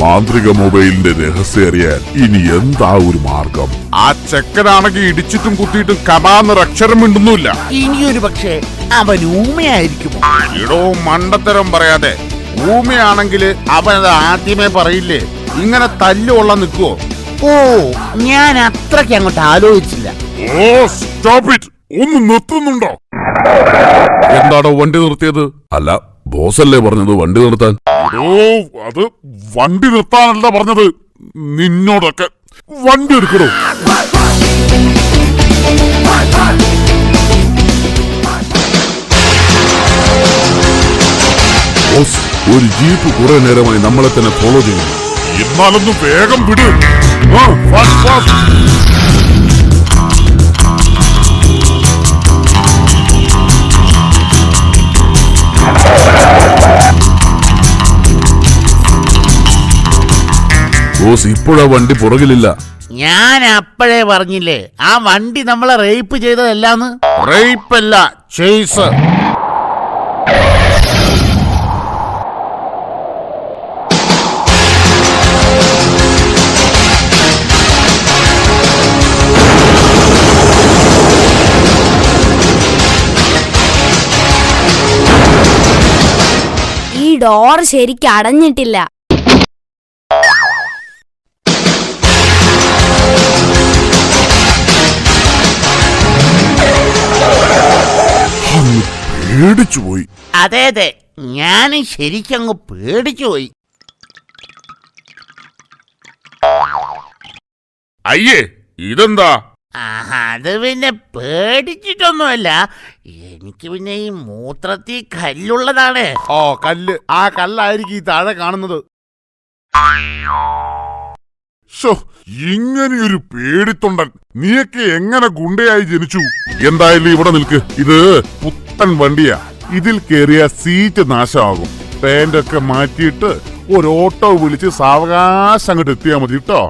മാന്ത്രിക മൊബൈലിന്റെ രഹസ്യം അറിയാൻ ഇനി എന്താ ഒരു മാർഗം? ആ ചെക്കനാണെങ്കിൽ ഇടിച്ചിട്ടും കുത്തിയിട്ടും കമാന്നൊരു അക്ഷരം മിണ്ടുന്നില്ല ഇനിയൊരു പക്ഷേ അവൻ ഊമയായിരിക്കും ഇടോ മണ്ടത്തരം പറയാതെ. ഊമയാണെങ്കിൽ അവൻ അത് ആദ്യമേ പറയില്ലേ? ഇങ്ങനെ തല്ലുള്ള നിൽക്കുവോ? ഓ ഞാൻ അത്രയ്ക്ക് അങ്ങോട്ട് ആലോചിച്ചില്ല. Oh stop it. ഒന്ന് നിർത്തുന്നുണ്ടോ? എന്താണോ വണ്ടി നിർത്തിയത്? അല്ല ബോസല്ലേ പറഞ്ഞത്? വണ്ടി നിർത്താൻ. ഓ അത് വണ്ടി നിർത്താനല്ല പറഞ്ഞത്. നിന്നോടൊക്കെ വണ്ടി എടുക്കണോ ബോസ് ഒരു ജീപ്പ് കുറെ നേരമായി നമ്മളെ തന്നെ ഫോളോ ചെയ്യുന്നു. എന്നാലൊന്ന് വേഗം വിട്. ആ, ഫാസ്റ്റ് fast. ബോസ് ഇപ്പോഴാ വണ്ടി പുറകിലില്ല. ഞാൻ അപ്പോഴേ പറഞ്ഞില്ലേ ആ വണ്ടി നമ്മളെ റേപ്പ് ചെയ്തതല്ലാന്ന്? റേപ്പ് അല്ല ചേസ് ഈ ഡോർ ശരിക്ക് അടഞ്ഞിട്ടില്ല പേടിച്ചു പോയി. അതെ അതെ. ഞാൻ ശരിക്കങ്ങ് പേടിച്ചു പോയി. അയ്യേ ഇതെന്താ? അത് പിന്നെ പേടിച്ചിട്ടൊന്നുമല്ല. എനിക്ക് പിന്നെ ഈ മൂത്രത്തി കല്ലുള്ളതാണ്. ഓ കല്ല്. ആ കല്ലായിരിക്കും ഈ താഴെ കാണുന്നത്. ഇങ്ങനെയൊരു പേടിത്തൊണ്ടൻ. നീയൊക്കെ എങ്ങനെ ഗുണ്ടയായി ജനിച്ചു? എന്തായാലും ഇവിടെ നിൽക്ക്. ഇത് പുത്തൻ വണ്ടിയാ. ഇതിൽ കയറിയ സീറ്റ് നാശമാകും. പാന്റൊക്കെ മാറ്റിയിട്ട് ഒരു ഓട്ടോ വിളിച്ച് സാവകാശം അങ്ങോട്ട് എത്തിയാ മതി കേട്ടോ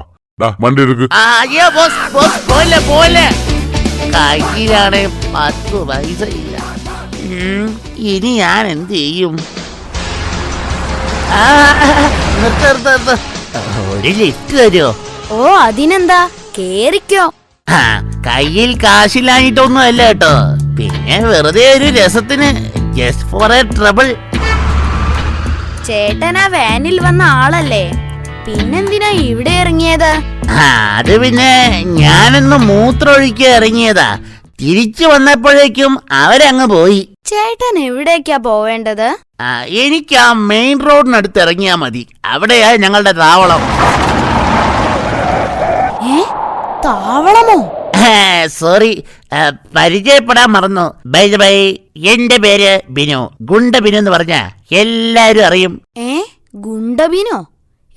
ഡാ വണ്ടി എടുക്ക്. അയ്യോ ബോസ് ബോസ് പോലെ പോലെ. കയ്യിലാണ് പത്ത് പൈസ ഇല്ല. ഉം, ഇനി ഞാൻ എന്ത് ചെയ്യും? ആ, നിർത്ത് നിർത്ത് നിർത്ത്. ഒരു ലിഫ്റ്റ് തരുമോ ഓ അതിനെന്താ? കേറിക്കോ. ആ, കയ്യിൽ കാശില്ലാഞ്ഞിട്ടൊന്നും അല്ല കേട്ടോ. പിന്നെ വെറുതെ ഒരു രസത്തിന് ജസ്റ്റ് ഫോർ എ ട്രബിൾ ചേട്ടനാ വാനിൽ വന്ന ആളല്ലേ? പിന്നെന്തിനാ ഇവിടെ ഇറങ്ങിയത്? അത് പിന്നെ ഞാനൊന്ന് മൂത്രമൊഴിക്കാൻ ഇറങ്ങിയതാ. തിരിച്ചു വന്നപ്പോഴേക്കും അവരങ്ങ് പോയി. ചേട്ടൻ എവിടേക്കാ പോവേണ്ടത്? എനിക്ക് ആ മെയിൻ റോഡിനടുത്ത് ഇറങ്ങിയാ മതി. അവിടെയാ ഞങ്ങളുടെ താവളം. ഏ? താവളമോ? സോറി. പരിചയപ്പെടാൻ മറന്നു. ബൈ ബൈ എന്റെ പേര് ബിനു. ഗുണ്ട ബിനു എന്ന് പറഞ്ഞ എല്ലാരും അറിയും. ഏ ഗുണ്ട ബിനു?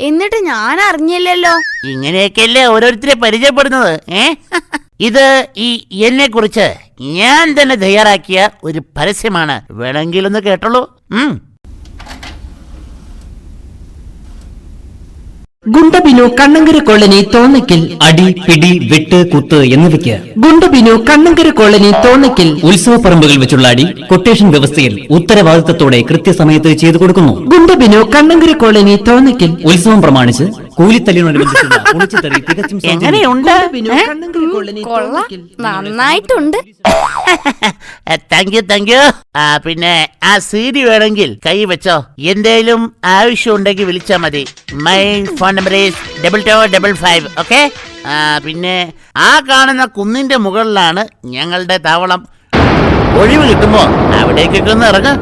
എന്നിട്ട് ഞാൻ അറിഞ്ഞില്ലല്ലോ. ഇങ്ങനെയൊക്കെയല്ലേ ഓരോരുത്തരെ പരിചയപ്പെടുന്നത് ഏ? ഇത് ഈ എന്നെ കുറിച്ച് ഞാൻ തന്നെ തയ്യാറാക്കിയ ഒരു പരസ്യമാണ്. വേണമെങ്കിലൊന്ന് കേട്ടോളൂ. ഉം. ഗുണ്ടബിനു കണ്ണങ്കര കോളനി തോന്നക്കിൽ അടി പിടി വെട്ട് കുത്ത് എന്നിവയ്ക്ക് ഗുണ്ടബിനു കണ്ണങ്കര കോളനി ഉത്സവ ഉത്സവപ്പറമ്പുകൾ വെച്ചുള്ള അടി കൊട്ടേഷൻ വ്യവസ്ഥയിൽ ഉത്തരവാദിത്തത്തോടെ കൃത്യസമയത്ത് ചെയ്തു കൊടുക്കുന്നു. ഗുണ്ടബിനു കണ്ണങ്കര കോളനി തോന്നക്കിൽ ഉത്സവം പ്രമാണിച്ച് കൂലിത്തല്ലിനോടനുബന്ധിച്ചുള്ള തികച്ചും സൗജന്യം. എങ്ങനെയുണ്ട് കൊള്ളാം നന്നായിട്ടുണ്ട്. താങ്ക് യു താങ്ക് യു ആ പിന്നെ ആ സി ഡി വേണമെങ്കിൽ കൈ വെച്ചോ. എന്തേലും ആവശ്യം ഉണ്ടെങ്കിൽ വിളിച്ചാ മതി. My phone number is double two double five okay പിന്നെ ആ കാണുന്ന കുന്നിന്റെ മുകളിലാണ് ഞങ്ങളുടെ താവളം. ഒഴിവ് കിട്ടുമ്പോ അവിടേക്കൊക്കെ ഒന്ന് ഇറങ്ങാം.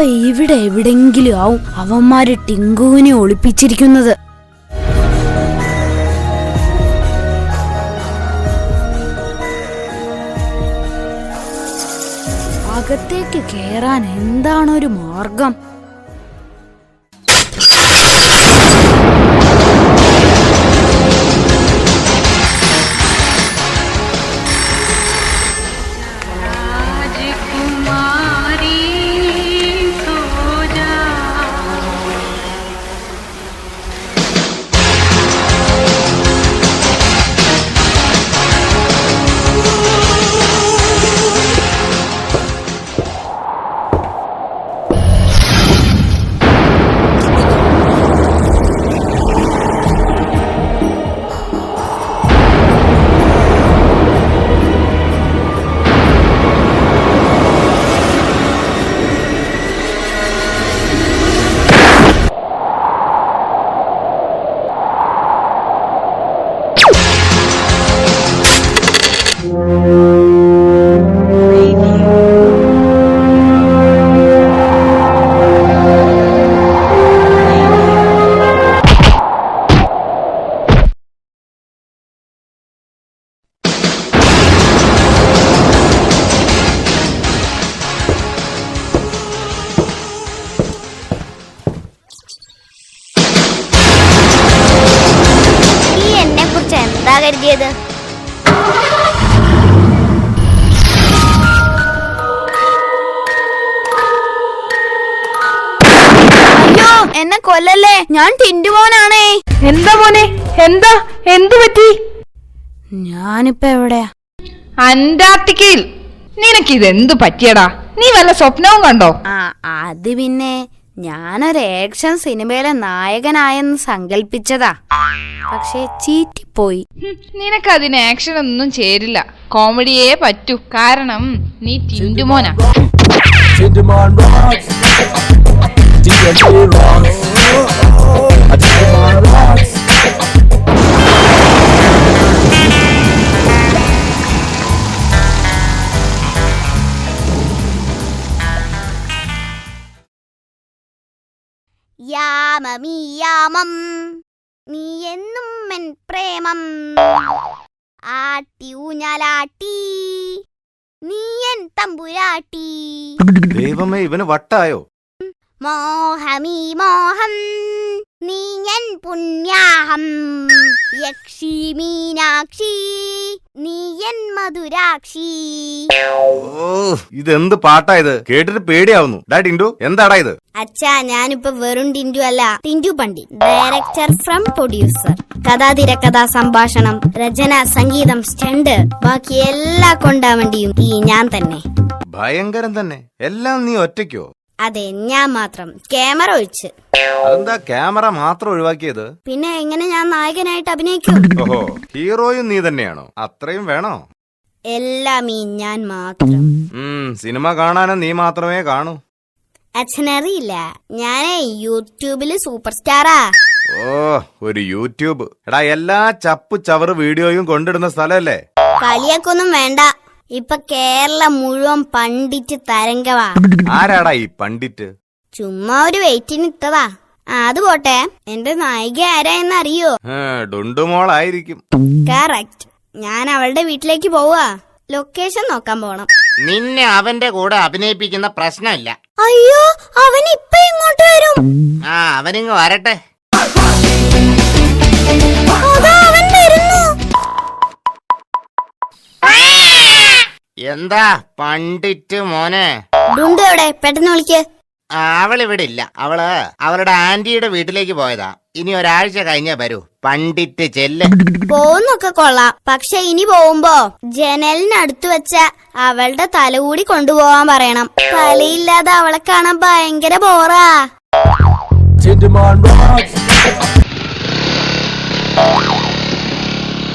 അപ്പൊ ഇവിടെ എവിടെങ്കിലും ആവും അവന്മാര് ടിങ്കുവിനെ ഒളിപ്പിച്ചിരിക്കുന്നത്. അകത്തേക്ക് കേറാൻ എന്താണൊരു മാർഗം? കരുതിയത്. എന്നെ കൊല്ലല്ലേ? ഞാൻ ടിന്റുമോനാണേ എന്താ മോനെ? എന്താ? എന്തു പറ്റി? ഞാനിപ്പ എവിടെയാ? അന്റാർട്ടിക്കയിൽ. നിനക്ക് ഇത് എന്തു പറ്റിയടാ? നീ വല്ല സ്വപ്നവും കണ്ടോ? അത് പിന്നെ ഞാനൊരു ആക്ഷൻ സിനിമയിലെ നായകനായെന്ന് സങ്കല്പിച്ചതാ പക്ഷേ ചീറ്റിപ്പോയി. നിനക്ക് നിനക്കതിന് ആക്ഷൻ ഒന്നും ചേരില്ല. കോമഡിയേ പറ്റൂ. കാരണം നീ ടിൻഡുമോനാ. Tinderman rocks. TNT rocks. A Tinderman rocks. യാമമീ യാമം നീ എന്നും എൻ പ്രേമം ആട്ടി ഊഞ്ഞാലാട്ടി നീ എൻ തമ്പുരാട്ടി ദൈവമേ ഇവന് വട്ടായോ മോഹമീ മോഹം നീ എൻ പുണ്യാഹം. യക്ഷി മീനാക്ഷി നീയൻ മധുരാക്ഷി. ഓ ഇതെന്ത് പാട്ടാ ഇത്? കേട്ടിട്ട് പേടിയാവുന്നു. ഡാ ടിൻഡു എന്താടാ ഇത്? അച്ഛാ ഞാനിപ്പോ വെറും ടിന്റു അല്ല ടിൻഡു പണ്ടി ഡയറക്ടർ ഫ്രം പ്രൊഡ്യൂസർ. കഥാ തിരക്കഥാ സംഭാഷണം രചന സംഗീതം സ്റ്റണ്ട് ബാക്കി എല്ലാ കൊണ്ടാവണ്ടിയും ഈ ഞാൻ തന്നെ. ഭയങ്കരം തന്നെ. എല്ലാം നീ ഒറ്റയ്ക്കോ? അതെ ഞാൻ മാത്രം. ക്യാമറ ഒഴിച്ച്. അതെന്താ ക്യാമറ മാത്രം ഒഴിവാക്കിയത്? പിന്നെ എങ്ങനെ ഞാൻ നായകനായിട്ട് അഭിനയിക്കും? ഓഹോ ഹീറോയും നീ തന്നെയാണോ? അത്രയും വേണോ? എല്ലാം ഈ ഞാൻ മാത്രം. ഉം സിനിമ കാണാനും നീ മാത്രമേ കാണൂ. അച്ഛനറിയില്ല ഞാനേ യൂട്യൂബിൽ സൂപ്പർ സ്റ്റാറാ ഓ ഒരു യൂട്യൂബ്. എടാ എല്ലാ ചപ്പു ചവറ് വീഡിയോയും കൊണ്ടിടുന്ന സ്ഥലല്ലേ? കളിയൊക്കൊന്നും വേണ്ട. ഇപ്പൊ കേരളം മുഴുവൻ പണ്ടിറ്റ് തരംഗവാ. ആരാടാ ഈ പണ്ഡിറ്റ്? ചുമ്മാ ഒരു വെയിറ്റിന് ഇട്ടതാ. ആ, അത് പോട്ടെ. എന്റെ നായിക ആരാ എന്നറിയോ? ഡുണ്ടുമോളായിരിക്കും. കറക്റ്റ് ഞാൻ അവളുടെ വീട്ടിലേക്ക് പോവാ. ലൊക്കേഷൻ നോക്കാൻ പോണം. നിന്നെ അവന്റെ കൂടെ അഭിനയിപ്പിക്കുന്ന പ്രശ്നമില്ല. അയ്യോ അവൻ ഇപ്പൊ ഇങ്ങോട്ട് വരും. ആ അവനിങ്ങ് വരട്ടെ. എന്താ പണ്ടിറ്റ് മോനെ? ഡുണ്ടു എവിടെ? പെട്ടെന്ന് വിളിക്ക്. അവളിവിടെ ഇല്ല. അവൾ അവളുടെ ആന്റിയുടെ വീട്ടിലേക്ക് പോയതാ. ഇനി ഒരാഴ്ച കഴിഞ്ഞേ വരൂ. പണ്ടിറ്റ് ചെല്ല്. പോകുന്നൊക്കെ കൊള്ളാം. പക്ഷെ ഇനി പോകുമ്പോ ജനലിനടുത്ത് വെച്ച അവളുടെ തല കൂടി കൊണ്ടുപോവാൻ പറയണം. തലയില്ലാതെ അവളെ കാണാൻ ഭയങ്കര ബോറാ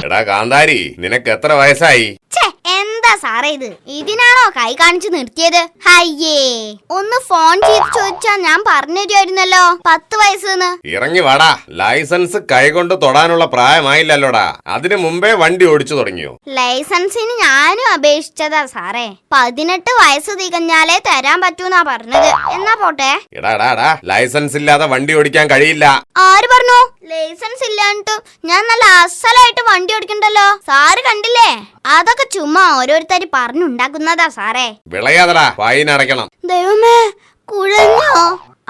എടാ കാന്താരി നിനക്ക് എത്ര വയസ്സായി? ഛേ, എന്താ സാറേ ഇത്? ഇതിനാണോ കൈ കാണിച്ചു നിർത്തിയത്? ഹയ്യേ ഒന്ന് ഫോൺ ചെയ്ത് ചോദിച്ചാ ഞാൻ പറഞ്ഞു തരുമായിരുന്നല്ലോ. പത്ത് വയസ്സെന്ന്. ഇറങ്ങി വാടാ. ലൈസൻസ് കൈകൊണ്ട് തൊടാനുള്ള പ്രായമായില്ലല്ലോടാ. അതിനു മുമ്പേ വണ്ടി ഓടിച്ചു തുടങ്ങിയോ? ലൈസൻസിന് ഞാനും അപേക്ഷിച്ചതാ സാറേ. പതിനെട്ട് വയസ്സ് തികഞ്ഞാലേ തരാൻ പറ്റൂന്നാ പറഞ്ഞത്. എന്നാ പോട്ടെ? എടാ എടാ എടാ. ലൈസൻസ് ഇല്ലാതെ വണ്ടി ഓടിക്കാൻ കഴിയില്ല. ആര് പറഞ്ഞു? ലൈസൻസ് ഇല്ലാണ്ടും ഞാൻ നല്ല അസലായിട്ട് വണ്ടി ഓടിക്കണ്ടല്ലോ. സാറ് കണ്ടില്ലേ? അതൊക്കെ ചുമ്മാ ഓരോരുത്തര് പറഞ്ഞുണ്ടാക്കുന്നതാ സാറേ. വിളയാതടാ ഫൈൻ അടയ്ക്കണം. ദൈവമേ കുഴഞ്ഞോ?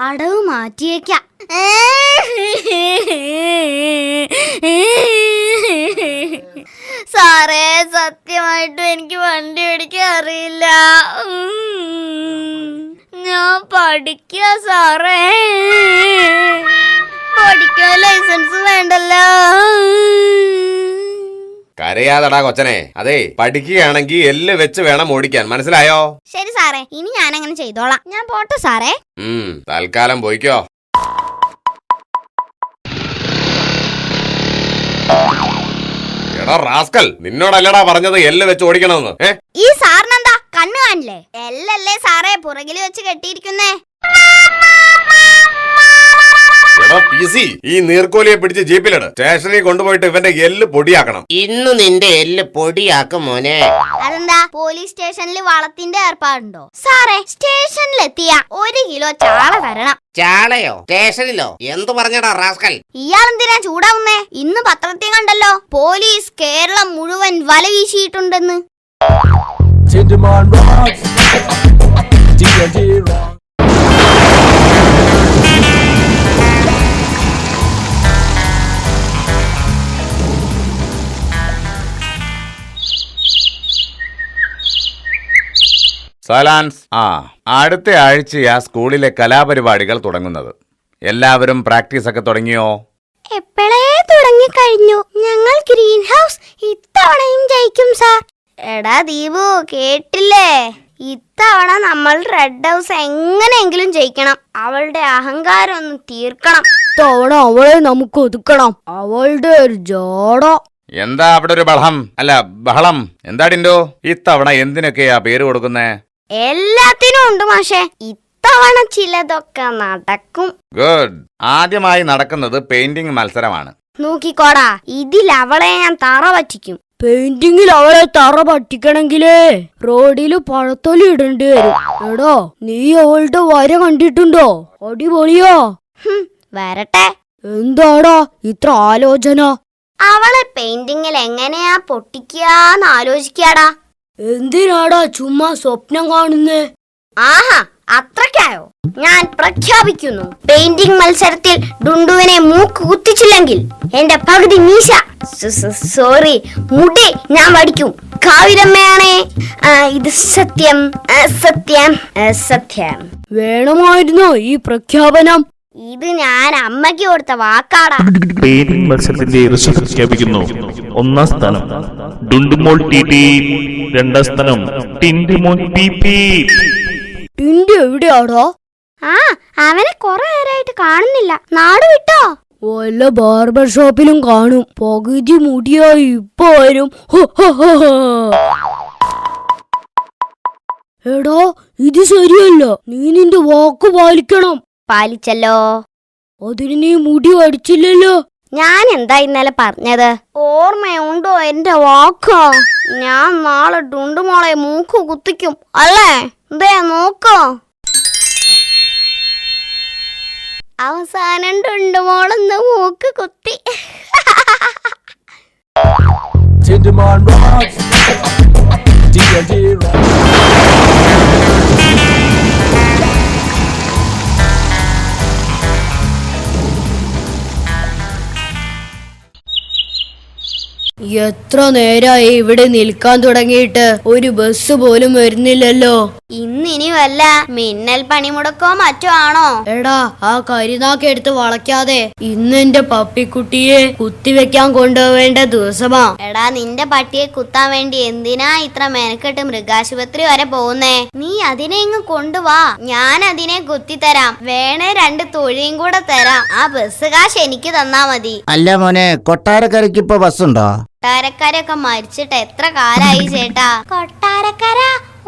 അടവ് മാറ്റിയേക്ക. സാറേ സത്യമായിട്ടും എനിക്ക് വണ്ടി ഓടിക്കാൻ അറിയില്ല. ഞാൻ പഠിക്കുക സാറേ. പഠിക്കാൻ ലൈസൻസ് വേണ്ടല്ലോ. കരയാതടാ കൊച്ചനെ. അതെ പഠിക്കുകയാണെങ്കിൽ എല്ല് വെച്ച് വേണം ഓടിക്കാൻ. മനസ്സിലായോ? ശരി സാറേ ഇനി ഞാൻ അങ്ങനെ ചെയ്തോളാം. ഞാൻ പോട്ടെ സാറേ. ഉം തൽക്കാലം പോയിക്കോ. എടാ റാസ്കൽ നിന്നോടല്ലടാ പറഞ്ഞത് എല്ല് വെച്ച് ഓടിക്കണമെന്ന്. ഏ? ഈ സാറിനെന്താ കണ്ണു കാണില്ലേ? എല്ലല്ലേ സാറേ പുറകിൽ വെച്ച് കെട്ടിയിരിക്കുന്നേ? ഈ നീർക്കോലിയെ പിടിച്ച് ജീപ്പിലിട്. സ്റ്റേഷനിൽ കൊണ്ടുപോയിട്ട് ഇവന്റെ എല്ല് പൊടിയാക്കണം. ഇന്ന് നിന്റെ എല്ല് പൊടിയാക്കും മോനെ. അതെന്താ? പോലീസ് സ്റ്റേഷനിൽ വളത്തിന്റെ ഏർപ്പാടുണ്ടോ? സാറേ സ്റ്റേഷനിലെത്തിയ ഒരു കിലോ ചാള തരണം. ചാളയോ? സ്റ്റേഷനിലോ? എന്തു പറഞ്ഞടാ റാസ്കൽ? ഇയാൾ എന്തിനാ ചൂടാവുന്നേ? ഇന്ന് പത്രത്തിൽ കണ്ടല്ലോ പോലീസ് കേരളം മുഴുവൻ വല വീശിയിട്ടുണ്ടെന്ന്. സലാൻസ്. ആ അടുത്ത ആഴ്ചയാ സ്കൂളിലെ കലാപരിപാടികൾ തുടങ്ങുന്നത്. എല്ലാവരും പ്രാക്ടീസ് ഒക്കെ തുടങ്ങിയോ? എപ്പോഴേ തുടങ്ങി കഴിഞ്ഞു ഞങ്ങൾ ഗ്രീൻ ഹൗസ് ഇത്തവണയും ജയിക്കും സാർ. എടാ ദീപു കേട്ടില്ലേ? ഇത്തവണ നമ്മൾ റെഡ് ഹൗസ് എങ്ങനെയെങ്കിലും ജയിക്കണം. അവളുടെ അഹങ്കാരം ഒന്ന് തീർക്കണം. തവണ അവളെ നമുക്ക് ഒതുക്കണം. അവളുടെ ഒരു ജോടോ എന്താ അവിടെ ഒരു ബഹളം? അല്ല ബഹളം. എന്താ ടിൻഡോ? ഇത്തവണ എന്തിനൊക്കെയാ പേര് കൊടുക്കുന്നേ? എല്ലാത്തിനും ഉണ്ട് മാഷേ. ഇത്തവണ ചിലതൊക്കെ നടക്കും. ഗുഡ് ആദ്യമായി നടക്കുന്നത് പെയിന്റിംഗ് മത്സരമാണ്. നോക്കിക്കോടാ ഇതിൽ അവളെ ഞാൻ തറ പറ്റിക്കും. പെയിന്റിങ്ങിൽ അവളെ തറ പറ്റിക്കണെങ്കിലേ റോഡിൽ പഴത്തൊലി ഇടേണ്ടി വരും. എടോ നീ അവളുടെ വര കണ്ടിട്ടുണ്ടോ? അടിപൊളിയോ. വരട്ടെ. എന്താടാ ഇത്ര ആലോചന? അവളെ പെയിന്റിങ്ങിൽ എങ്ങനെയാ പൊട്ടിക്കാന്ന് ആലോചിക്കാടാ. എന്തിനാടാ ചുമ്മാ സ്വപ്നം കാണുന്നേ? ആഹാ അത്രക്കായോ ഞാൻ പ്രഖ്യാപിക്കുന്നു പെയിന്റിംഗ് മത്സരത്തിൽ ഡുണ്ടുവിനെ മൂക്ക് കുത്തിച്ചില്ലെങ്കിൽ എന്റെ പകുതി മീശ. സോറി മുടി ഞാൻ വടിക്കും. കാവിലമ്മയാണേ. ഇത് സത്യം സത്യം സത്യം. വേണമായിരുന്നോ ഈ പ്രഖ്യാപനം? ഇത് ഞാൻ അമ്മയ്ക്ക് കൊടുത്ത വാക്കാടാ. പെയിന്റിംഗ് മത്സരത്തിന്റെ റിസൾട്ട് പ്രഖ്യാപിക്കുന്നു. ഒന്നാം സ്ഥാനം ഡുണ്ടുമോൾ ടി ടി രണ്ടാം സ്ഥാനം ടിൻഡുമോൾ പി പി. ടിൻഡു എവിടെയാടോ? ആ അവനെ കൊറേ നേരമായിട്ട് കാണുന്നില്ല. നാട് വിട്ടോ? വല്ല ബാർബർ ഷോപ്പിലും കാണും. പകുതി മുടിയായി ഇപ്പൊ വരും. എടാ ഇത് ശരിയല്ല. നീ നിന്റെ വാക്ക് പാലിക്കണം. പാലിച്ചല്ലോ. അതിന് നീ മുടി അടിച്ചില്ലല്ലോ ഞാൻ എന്താ ഇന്നലെ പറഞ്ഞത്? ഓർമ്മയുണ്ടോ എന്റെ വാക്കോ? ഞാൻ നാളെ ഡുണ്ടുമോളെ മൂക്ക് കുത്തിക്കും അല്ലേ? ദേ നോക്കോ. അവസാനം ഡുണ്ടുമോളൊന്ന് മൂക്ക് കുത്തി. Tinderman rocks. D&D rocks. എത്ര നേരായി ഇവിടെ നിൽക്കാൻ തുടങ്ങിയിട്ട് ഒരു ബസ് പോലും വരുന്നില്ലല്ലോ. ഇന്നിനി വല്ല മിന്നൽ പണിമുടക്കോ മറ്റോ ആണോ? എടാ ആ കരിനാക്ക് എടുത്ത് വളയ്ക്കാതെ ഇന്ന് എന്റെ പപ്പിക്കുട്ടിയെ കുത്തിവെക്കാൻ കൊണ്ടുപോവേണ്ട ദിവസമാ. എടാ നിന്റെ പട്ടിയെ കുത്താൻ വേണ്ടി എന്തിനാ ഇത്ര മെനക്കെട്ട് മൃഗാശുപത്രി വരെ പോകുന്നേ? നീ അതിനെ ഇങ്ങ് കൊണ്ടുവാ. ഞാൻ അതിനെ കുത്തിത്തരാം. വേണേ രണ്ട് തൊഴിയും കൂടെ തരാം. ആ ബസ് കാശ് എനിക്ക് തന്നാ മതി. അല്ല മോനെ കൊട്ടാരക്കരയ്ക്ക് ഇപ്പൊ ബസ്സുണ്ടോ കൊട്ടാരക്കാരൊക്കെ മരിച്ചിട്ട് എത്ര കാലായി ചേട്ടാ? കൊട്ടാരക്കാര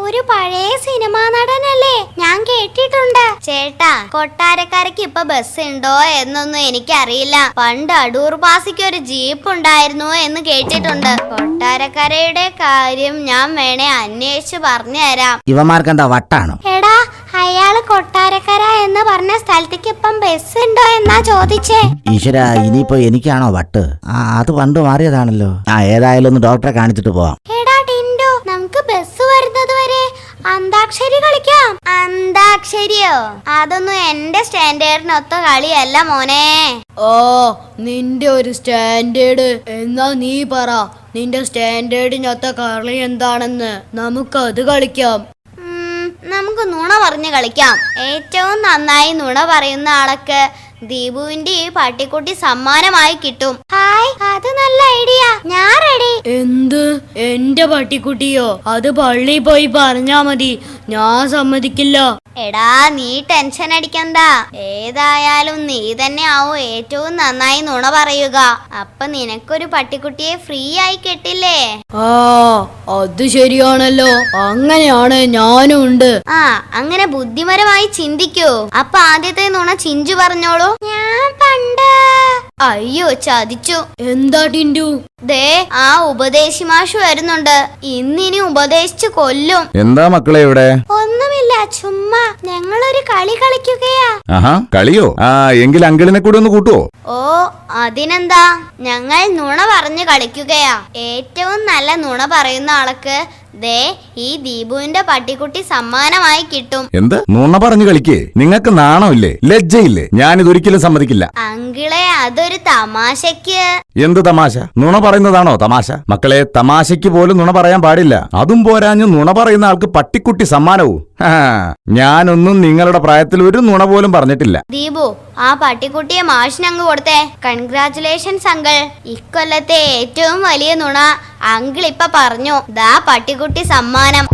ഒരു പഴയ സിനിമാ നടനല്ലേ? ഞാൻ കേട്ടിട്ടുണ്ട്. ചേട്ടാ കൊട്ടാരക്കാരക്ക് ഇപ്പൊ ബസ് ഉണ്ടോ എന്നൊന്നും എനിക്കറിയില്ല. പണ്ട് അടൂർ പാസിക്ക് ഒരു ജീപ്പ് ഉണ്ടായിരുന്നു എന്ന് കേട്ടിട്ടുണ്ട്. കൊട്ടാരക്കരയുടെ കാര്യം ഞാൻ വേണേ അന്വേഷിച്ച് പറഞ്ഞു തരാം ഇവന്മാർക്കെന്താ വട്ടാണോ? എടാ അയാൾ കൊട്ടാരക്കര എന്ന് പറഞ്ഞ സ്ഥലത്തേക്ക് ഇപ്പം ബസ് ഉണ്ടോ എന്നാ ചോദിച്ചേ. ഈശ്വര ഇനിയിപ്പോ എനിക്കാണോ വട്ട്? ആ അത് പണ്ട് മാറിയതാണല്ലോ. ആ ഏതായാലും ഒന്ന് ഡോക്ടറെ കാണിച്ചിട്ട് പോവാം. എടാ ടിൻഡു നമുക്ക് ബസ് വരുന്നത് വരെ അന്താക്ഷരി കളിക്കാം. അന്താക്ഷരിയോ? അതൊന്നും എന്റെ സ്റ്റാൻഡേർഡിനൊത്ത കളിയല്ല മോനെ. ഓ നിന്റെ ഒരു സ്റ്റാൻഡേർഡ് എന്നാ നീ പറ നിന്റെ സ്റ്റാൻഡേർഡിനൊത്ത കളി എന്താണെന്ന്? നമുക്ക് അത് കളിക്കാം. നമുക്ക് നുണ പറഞ്ഞ് കളിക്കാം. ഏറ്റവും നന്നായി നുണ പറയുന്ന ആളൊക്കെ ദീപുവിന്റെ പട്ടിക്കുട്ടി സമ്മാനമായി കിട്ടും. ഹായ് അത് നല്ല ഐഡിയ. ഞാൻ റെഡി എന്ത്? എന്റെ പട്ടിക്കുട്ടിയോ? അത് പള്ളി പോയി പറഞ്ഞാ മതി. ഞാൻ സമ്മതിക്കില്ല. എടാ നീ ടെൻഷൻ അടിക്കണ്ട. ഏതായാലും നീ തന്നെ ആവും ഏറ്റവും നന്നായി നുണ പറയുക. അപ്പൊ നിനക്കൊരു പട്ടിക്കുട്ടിയെ ഫ്രീ ആയി കിട്ടില്ലേ? ആ അത് ശരിയാണല്ലോ. അങ്ങനെയാണ് ഞാനും ഉണ്ട്. ആ അങ്ങനെ ബുദ്ധിപരമായി ചിന്തിക്കൂ. അപ്പൊ ആദ്യത്തെ നുണ ചിഞ്ചു പറഞ്ഞോളൂ. ഞാൻ പണ്ട് അയ്യോ ചതിച്ചു. എന്താ ടിൻഡു? ദേ ആ ഉപദേശി മാഷ് വരുന്നുണ്ട്. ഇന്നിനി ഉപദേശിച്ചു കൊല്ലും. എന്താ മക്കളെ ഇവിടെ? ഒന്നുമില്ല ചുമ്മാ. ഞങ്ങളൊരു കളി കളിക്കുകയാ. ആഹാ കളിയോ? ആ എങ്കിൽ അങ്കിളിനെ കൂടെ ഒന്ന് കൂട്ടുവോ? ഓ അതിനെന്താ? ഞങ്ങൾ നുണ പറഞ്ഞു കളിക്കുകയാ. ഏറ്റവും നല്ല നുണ പറയുന്ന ആൾക്ക് ദേ ഈ ദീപുവിന്റെ പട്ടിക്കുട്ടി സമ്മാനമായി കിട്ടും. എന്ത്? നുണ പറഞ്ഞു കളിക്കേ? നിങ്ങൾക്ക് നാണമില്ലേ? ലജ്ജയില്ലേ? ഞാനിതൊരിക്കലും സമ്മതിക്കില്ല. അങ്കിളെ അതൊരു തമാശക്ക് എന്ത് തമാശ? നുണ പറയുന്നതാണോ തമാശ? മക്കളെ തമാശയ്ക്ക് പോലും നുണ പറയാൻ പാടില്ല. അതും പോരാഞ്ഞ് നുണ പറയുന്ന ആൾക്ക് പട്ടിക്കുട്ടി സമ്മാനവും. ഞാനൊന്നും നിങ്ങളുടെ പ്രായത്തിൽ ഒരു നുണ പോലും പറഞ്ഞിട്ടില്ല. ദീപു ആ പട്ടിക്കുട്ടിയെ മാഷിനങ്ങ് കൊടുത്തേ. കൺഗ്രാചുലേഷൻസ് അങ്കിൾ ഇക്കൊല്ലത്തെ ഏറ്റവും വലിയ നുണ അങ്കിൾ ഇപ്പൊ പറഞ്ഞു. ദാ പട്ടിക്കുട്ടി സമ്മാനം.